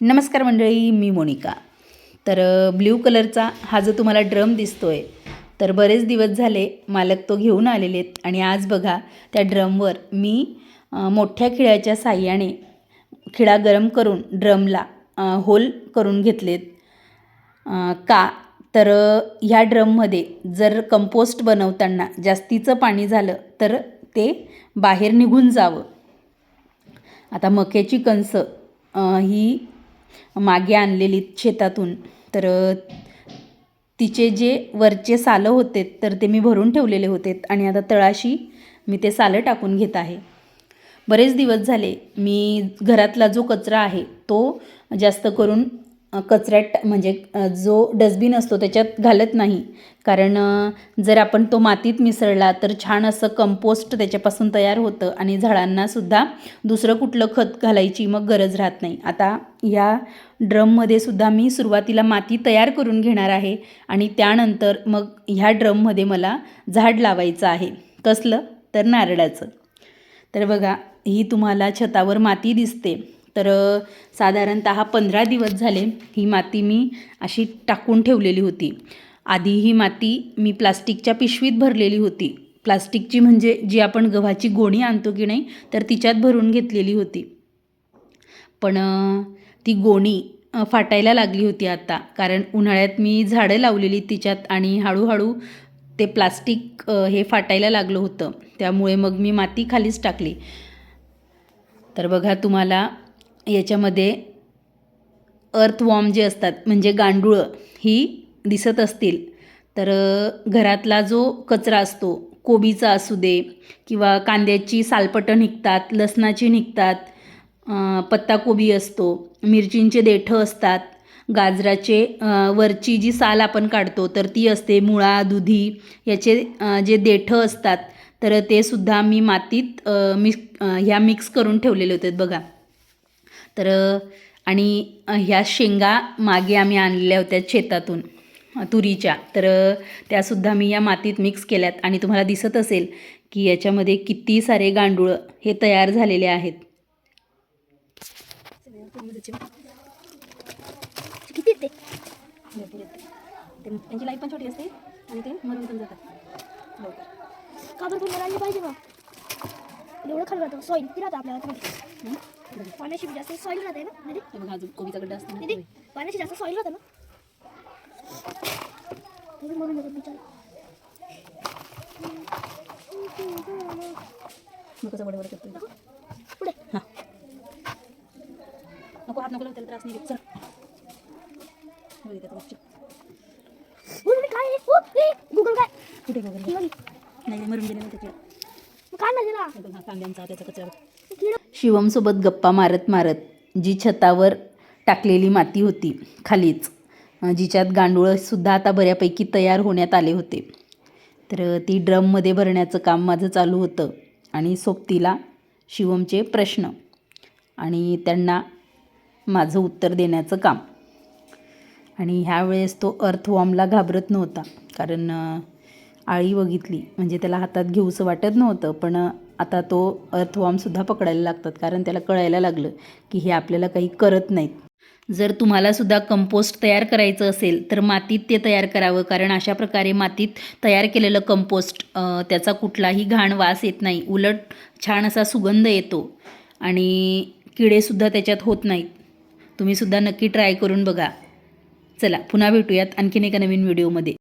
नमस्कार मंडळी मी मोनिका. तर ब्ल्यू कलरचा हा जो तुम्हाला ड्रम दिसतोय तर बरेच दिवस झाले मालक तो घेऊन आलेले आहेत आणि आज बघा त्या ड्रमवर मी मोठ्या खिळ्याच्या साह्याने खिळा गरम करून ड्रमला होल करून घेतलेत. का? तर ह्या ड्रममध्ये जर कंपोस्ट बनवताना जास्तीचं पाणी झालं तर ते बाहेर निघून जावं. आता मक्याची कणसं ही मागे आणलेली शेतातून. तर तिचे जे वरचे सालं होते तर ते मी भरून ठेवलेले होते. आणि आता तळाशी मी ते सालं टाकून घेत आहे. बरेच दिवस झाले मी घरातला जो कचरा आहे तो जास्त करून कचऱ्यात म्हणजे जो डस्टबिन असतो त्याच्यात घालत नाही. कारण जर आपण तो मातीत मिसळला तर छान असं कंपोस्ट त्याच्यापासून तयार होतं आणि झाडांनासुद्धा दुसरं कुठलं खत घालायची मग गरज राहत नाही. आता ह्या ड्रममध्ये सुद्धा मी सुरुवातीला माती तयार करून घेणार आहे आणि त्यानंतर मग ह्या ड्रममध्ये मला झाड लावायचं आहे. कसलं? तर नारळाचं. तर बघा ही तुम्हाला छतावर माती दिसते. तर अ, साधारणतः पंधरा दिवस झाले ही माती मी अशी टाकून ठेवलेली होती. आधी ही माती मी प्लास्टिकच्या पिशवीत भरलेली होती. प्लास्टिकची म्हणजे जी आपण गव्हाची गोणी आणतो की नाही तर तिच्यात भरून घेतलेली होती. पण ती गोणी फाटायला लागली होती आता कारण उन्हाळ्यात मी झाडं लावलेली तिच्यात आणि हळूहळू ते प्लास्टिक हे फाटायला लागलं होतं. त्यामुळे मग मी माती खालीच टाकली. तर बघा तुम्हाला याच्यामध्ये अर्थवॉर्म जे असतात म्हणजे गांडूळं ही दिसत असतील. तर घरातला जो कचरा असतो कोबीचा असू दे किंवा कांद्याची सालपटं निघतात लसणाची निघतात पत्ताकोबी असतो मिरचींचे देठं असतात गाजराचे वरची जी साल आपण काढतो तर ती असते मुळा दुधी याचे जे देठं असतात तर ते सुद्धा मी मातीत मिक्स ह्या मिक्स करून ठेवलेले होते बघा. तर आणि ह्या शेंगा मागे आम्ही आणलेल्या होत्या शेतातून तुरीच्या. तर त्यासुद्धा मी या मातीत मिक्स केल्यात. आणि तुम्हाला दिसत असेल की याच्यामध्ये किती सारे गांडूळ हे तयार झालेले आहेत. त्यांची लाईफ पण छोटी असते आणि ते मरून पण जातात लवकर का बरं पण मला पाहिजे ना एवढं खाली राहतं सॉईल किती राहतं आपल्याला त्यामध्ये पाण्याशी जास्त सॉईल राहते ना? हे बघा अजून कोबीचा गड्डा असतो दीदी पाण्याशी जास्त सॉईल राहतं ना? जातात बिचारा. मग कसं बडबड करतो पुढे. हां. नको हात नको त्याला त्रास नाही. चल. काय गुगल काय? कुठे गेला? बघी. नाही मरून गेले त्याच्या शिवमसोबत गप्पा मारत मारत जी छतावर टाकलेली माती होती खालीच जिच्यात गांडूळंसुद्धा आता बऱ्यापैकी तयार होण्यात आले होते. तर ती ड्रममध्ये भरण्याचं काम माझं चालू होतं आणि सोबतीला शिवमचे प्रश्न आणि त्यांना माझं उत्तर देण्याचं काम. आणि ह्यावेळेस तो अर्थवॉर्मला घाबरत नव्हता कारण आळी बघितली. म्हणजे त्याला हातात घेऊसं वाटत नव्हतं पण आता तो अर्थवॉर्मसुद्धा पकडायला लागतात कारण त्याला कळायला लागलं की हे आपल्याला काही करत नाहीत. जर तुम्हाला सुद्धा कंपोस्ट तयार करायचं असेल तर मातीत ते तयार करावं कारण अशा प्रकारे मातीत तयार केलेलं कंपोस्ट त्याचा कुठलाही घाण वास येत नाही. उलट छान असा सुगंध येतो आणि किडेसुद्धा त्याच्यात होत नाहीत. तुम्हीसुद्धा नक्की ट्राय करून बघा. चला पुन्हा भेटूयात आणखीन एका नवीन व्हिडिओमध्ये.